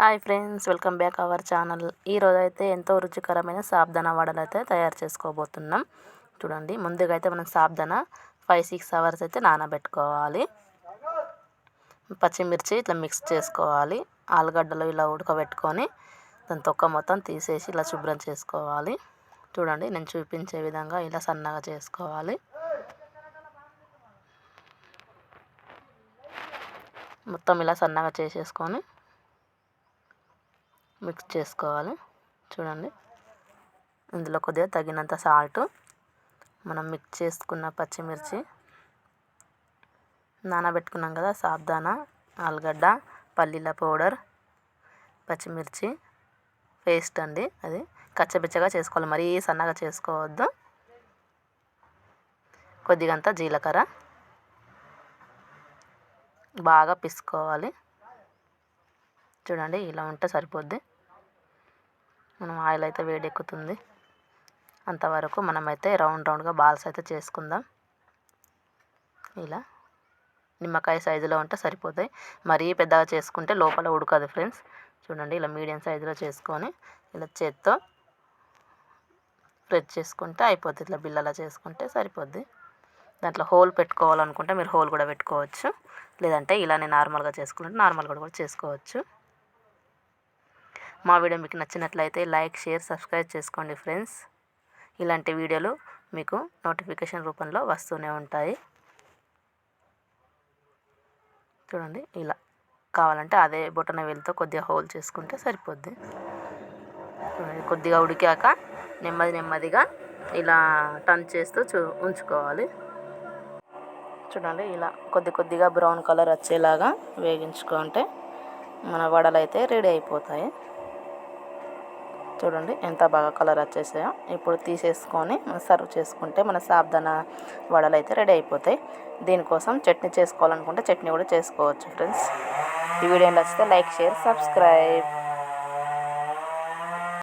Hi friends welcome back our channel. ఈరోజు అయితే ఎంతో రుచికరమైన సాబ్దానా వడలు అయితే తయారు చేసుకోబోతున్నాం. చూడండి ముందుగా అయితే మనం సాబ్దానా ఫైవ్ సిక్స్ అవర్స్ అయితే నానబెట్టుకోవాలి. పచ్చిమిర్చి ఇట్లా మిక్స్ చేసుకోవాలి. ఆలుగడ్డలు ఇలా ఉడకబెట్టుకొని దాని తొక్క మొత్తం తీసేసి ఇలా శుభ్రం చేసుకోవాలి. చూడండి నేను చూపించే విధంగా ఇలా సన్నగా చేసుకోవాలి. మొత్తం ఇలా సన్నగా చేసేసుకొని మిక్స్ చేసుకోవాలి. చూడండి. ఇందులో కొద్దిగా తగినంత సాల్ట్. మనం మిక్స్ చేసుకున్న పచ్చిమిర్చి. నానబెట్టుకున్నాం కదా సాబ్దానా ఆలుగడ్డ పల్లీల పౌడర్ పచ్చిమిర్చి పేస్ట్ అండి అది. కచ్చబిచ్చగా చేసుకోవాలి. మరీ సన్నగా చేసుకోవద్దు. కొద్దిగంత జీలకర్ర. బాగా పిసుకోవాలి. చూడండి ఇలా ఉంటే సరిపోద్ది. మనం ఆయిల్ అయితే వేడెక్కుతుంది. అంతవరకు మనమైతే రౌండ్ రౌండ్గా బాల్స్ అయితే చేసుకుందాం. ఇలా నిమ్మకాయ సైజులో ఉంటే సరిపోతాయి. మరీ పెద్దగా చేసుకుంటే లోపల ఉడకదు ఫ్రెండ్స్. చూడండి ఇలా మీడియం సైజులో చేసుకొని ఇలా చేత్తో ప్రెస్ చేసుకుంటే అయిపోద్ది. ఇట్లా బిల్లలా చేసుకుంటే సరిపోద్ది. దాంట్లో హోల్ పెట్టుకోవాలనుకుంటే మీరు హోల్ కూడా పెట్టుకోవచ్చు. లేదంటే ఇలానే నార్మల్గా చేసుకుంటే నార్మల్గా కూడా చేసుకోవచ్చు. మా వీడియో మీకు నచ్చినట్లయితే లైక్ షేర్ సబ్స్క్రైబ్ చేసుకోండి ఫ్రెండ్స్. ఇలాంటి వీడియోలు మీకు నోటిఫికేషన్ రూపంలో వస్తూనే ఉంటాయి. చూడండి ఇలా కావాలంటే అదే బొటన వేలుతో కొద్దిగా హోల్ చేసుకుంటే సరిపోద్ది. చూడండి కొద్దిగా ఉడికాక నెమ్మది నెమ్మదిగా ఇలా టర్న్ చేస్తూ చూ ఉంచుకోవాలి. చూడండి ఇలా కొద్ది కొద్దిగా బ్రౌన్ కలర్ వచ్చేలాగా వేగించుకుంటే మన వడలు అయితే రెడీ అయిపోతాయి. చూడండి ఎంత బాగా కలర్ వచ్చేసాయో. ఇప్పుడు తీసేసుకొని సర్వ్ చేసుకుంటే మన సాబ్దాన వడలు అయితే రెడీ అయిపోతాయి. దీనికోసం చట్నీ చేసుకోవాలనుకుంటే చట్నీ కూడా చేసుకోవచ్చు ఫ్రెండ్స్ ఈ వీడియో నచ్చితే లైక్ షేర్ సబ్స్క్రైబ్